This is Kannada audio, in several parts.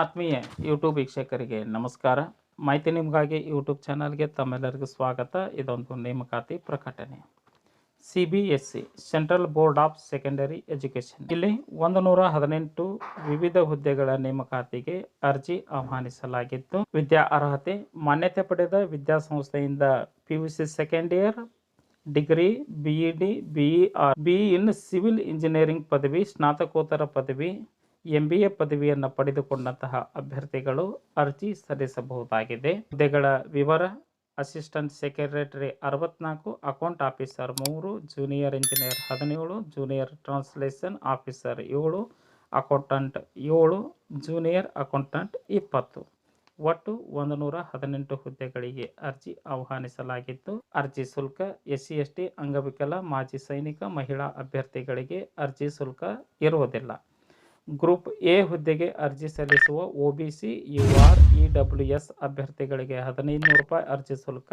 ಆತ್ಮೀಯ ಯೂಟ್ಯೂಬ್ ವೀಕ್ಷಕರಿಗೆ ನಮಸ್ಕಾರ. ಮಾಹಿತಿ ನಿಮಗಾಗಿ ಯೂಟ್ಯೂಬ್ ಚಾನಲ್ಗೆ ತಮ್ಮೆಲ್ಲರಿಗೂ ಸ್ವಾಗತ. ಇದೊಂದು ನೇಮಕಾತಿ ಪ್ರಕಟಣೆ. C B S C central board of secondary education. ಇಲ್ಲಿ ಒಂದು ನೂರ ಹದಿನೆಂಟು ವಿವಿಧ ಹುದ್ದೆಗಳ ನೇಮಕಾತಿಗೆ ಅರ್ಜಿ ಆಹ್ವಾನಿಸಲಾಗಿತ್ತು. ವಿದ್ಯಾ ಅರ್ಹತೆ, ಮಾನ್ಯತೆ ಪಡೆದ ವಿದ್ಯಾಸಂಸ್ಥೆಯಿಂದ P U C second year, degree, B E D, B E or, B in civil engineering ಪದವಿ, ಸ್ನಾತಕೋತ್ತರ ಪದವಿ ಎಂ ಬಿ ಎ ಪದವಿಯನ್ನು ಪಡೆದುಕೊಂಡಂತಹ ಅಭ್ಯರ್ಥಿಗಳು ಅರ್ಜಿ ಸಲ್ಲಿಸಬಹುದಾಗಿದೆ. ಹುದ್ದೆಗಳ ವಿವರ, ಅಸಿಸ್ಟೆಂಟ್ ಸೆಕ್ರೆಟರಿ ಅರವತ್ನಾಲ್ಕು, ಅಕೌಂಟ್ ಆಫೀಸರ್ ಮೂರು, ಜೂನಿಯರ್ ಇಂಜಿನಿಯರ್ ಹದಿನೇಳು, ಜೂನಿಯರ್ ಟ್ರಾನ್ಸ್ಲೇಷನ್ ಆಫೀಸರ್ ಏಳು, ಅಕೌಂಟೆಂಟ್ ಏಳು, ಜೂನಿಯರ್ ಅಕೌಂಟೆಂಟ್ ಇಪ್ಪತ್ತು. ಒಟ್ಟು ಒಂದು ನೂರ ಹದಿನೆಂಟು ಹುದ್ದೆಗಳಿಗೆ ಅರ್ಜಿ ಆಹ್ವಾನಿಸಲಾಗಿದ್ದು ಅರ್ಜಿ ಶುಲ್ಕ ಎಸ್ ಸಿ ಎಸ್ ಟಿ ಅಂಗವಿಕಲ, ಮಾಜಿ ಸೈನಿಕ, ಮಹಿಳಾ ಅಭ್ಯರ್ಥಿಗಳಿಗೆ ಅರ್ಜಿ ಶುಲ್ಕ ಇರುವುದಿಲ್ಲ. ಗ್ರೂಪ್ ಎ ಹುದ್ದೆಗೆ ಅರ್ಜಿ ಸಲ್ಲಿಸುವ O B C, U R, E W S ಅಭ್ಯರ್ಥಿಗಳಿಗೆ ಹದಿನೈದು ನೂರು ರೂಪಾಯಿ ಅರ್ಜಿ ಶುಲ್ಕ.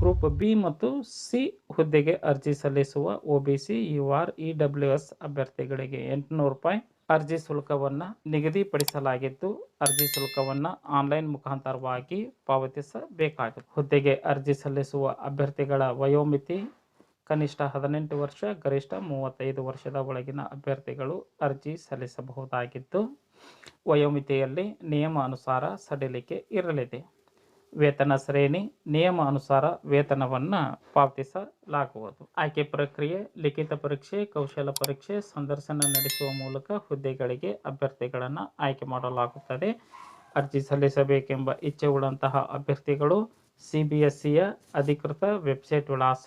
ಗ್ರೂಪ್ ಬಿ ಮತ್ತು ಸಿ ಹುದ್ದೆಗೆ ಅರ್ಜಿ ಸಲ್ಲಿಸುವ O B C, U R, E W S ಅಭ್ಯರ್ಥಿಗಳಿಗೆ ಎಂಟುನೂರು ರೂಪಾಯಿ ಅರ್ಜಿ ಶುಲ್ಕವನ್ನು ನಿಗದಿಪಡಿಸಲಾಗಿದ್ದು, ಅರ್ಜಿ ಶುಲ್ಕವನ್ನು ಆನ್ಲೈನ್ ಮುಖಾಂತರವಾಗಿ ಪಾವತಿಸಬೇಕಾಗುತ್ತದೆ ಹುದ್ದೆಗೆ ಅರ್ಜಿ ಸಲ್ಲಿಸುವ ಅಭ್ಯರ್ಥಿಗಳ ವಯೋಮಿತಿ ಕನಿಷ್ಠ ಹದಿನೆಂಟು ವರ್ಷ, ಗರಿಷ್ಠ ಮೂವತ್ತೈದು ವರ್ಷದ ಒಳಗಿನ ಅಭ್ಯರ್ಥಿಗಳು ಅರ್ಜಿ ಸಲ್ಲಿಸಬಹುದಾಗಿದ್ದು, ವಯೋಮಿತಿಯಲ್ಲಿ ನಿಯಮ ಅನುಸಾರ ಸಡಿಲಿಕೆ ಇರಲಿದೆ. ವೇತನ ಶ್ರೇಣಿ ನಿಯಮ ಅನುಸಾರ ವೇತನವನ್ನು ಪಾವತಿಸಲಾಗುವುದು. ಆಯ್ಕೆ ಪ್ರಕ್ರಿಯೆ, ಲಿಖಿತ ಪರೀಕ್ಷೆ, ಕೌಶಲ ಪರೀಕ್ಷೆ, ಸಂದರ್ಶನ ನಡೆಸುವ ಮೂಲಕ ಹುದ್ದೆಗಳಿಗೆ ಅಭ್ಯರ್ಥಿಗಳನ್ನು ಆಯ್ಕೆ ಮಾಡಲಾಗುತ್ತದೆ. ಅರ್ಜಿ ಸಲ್ಲಿಸಬೇಕೆಂಬ ಇಚ್ಛೆ ಉಳ್ಳಂತಹ ಅಭ್ಯರ್ಥಿಗಳು ಸಿ ಬಿ ಎಸ್ ಸಿಯ ಅಧಿಕೃತ ವೆಬ್ಸೈಟ್ ವಿಳಾಸ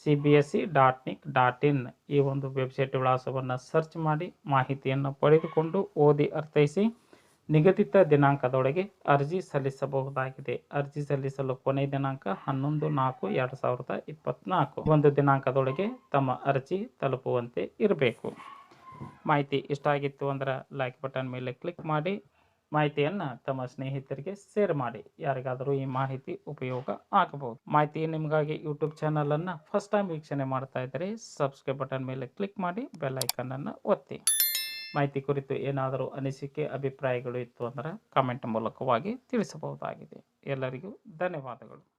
C B S C dot nic dot in ಈ ಒಂದು ವೆಬ್ಸೈಟ್ ವಿಳಾಸವನ್ನು ಸರ್ಚ್ ಮಾಡಿ ಮಾಹಿತಿಯನ್ನು ಪಡೆದುಕೊಂಡು ಓದಿ ಅರ್ಥೈಸಿ ನಿಗದಿತ ದಿನಾಂಕದೊಳಗೆ ಅರ್ಜಿ ಸಲ್ಲಿಸಬಹುದಾಗಿದೆ. ಅರ್ಜಿ ಸಲ್ಲಿಸಲು ಕೊನೆಯ ದಿನಾಂಕ ಹನ್ನೊಂದು ನಾಲ್ಕು ಎರಡು ಸಾವಿರದ ಇಪ್ಪತ್ತ್ನಾಲ್ಕು ಒಂದು ದಿನಾಂಕದೊಳಗೆ ತಮ್ಮ ಅರ್ಜಿ ತಲುಪುವಂತೆ ಇರಬೇಕು. ಮಾಹಿತಿ ಇಷ್ಟ ಆಗಿತ್ತು ಅಂದ್ರೆ ಲೈಕ್ ಬಟನ್ ಮೇಲೆ ಕ್ಲಿಕ್ ಮಾಡಿ. ಮಾಹಿತಿಯನ್ನು ತಮ್ಮ ಸ್ನೇಹಿತರಿಗೆ ಶೇರ್ ಮಾಡಿ. ಯಾರಿಗಾದರೂ ಈ ಮಾಹಿತಿ ಉಪಯೋಗ ಆಗಬಹುದು. ಮಾಹಿತಿ ನಿಮಗಾಗಿ ಯೂಟ್ಯೂಬ್ ಚಾನಲನ್ನು ಫಸ್ಟ್ ಟೈಮ್ ವೀಕ್ಷಣೆ ಮಾಡ್ತಾ ಇದ್ದರೆ ಸಬ್ಸ್ಕ್ರೈಬ್ ಬಟನ್ ಮೇಲೆ ಕ್ಲಿಕ್ ಮಾಡಿ ಬೆಲ್ ಒತ್ತಿ. ಮಾಹಿತಿ ಕುರಿತು ಏನಾದರೂ ಅನಿಸಿಕೆ, ಅಭಿಪ್ರಾಯಗಳು ಇತ್ತು ಅಂದರೆ ಕಾಮೆಂಟ್ ಮೂಲಕವಾಗಿ ತಿಳಿಸಬಹುದಾಗಿದೆ. ಎಲ್ಲರಿಗೂ ಧನ್ಯವಾದಗಳು.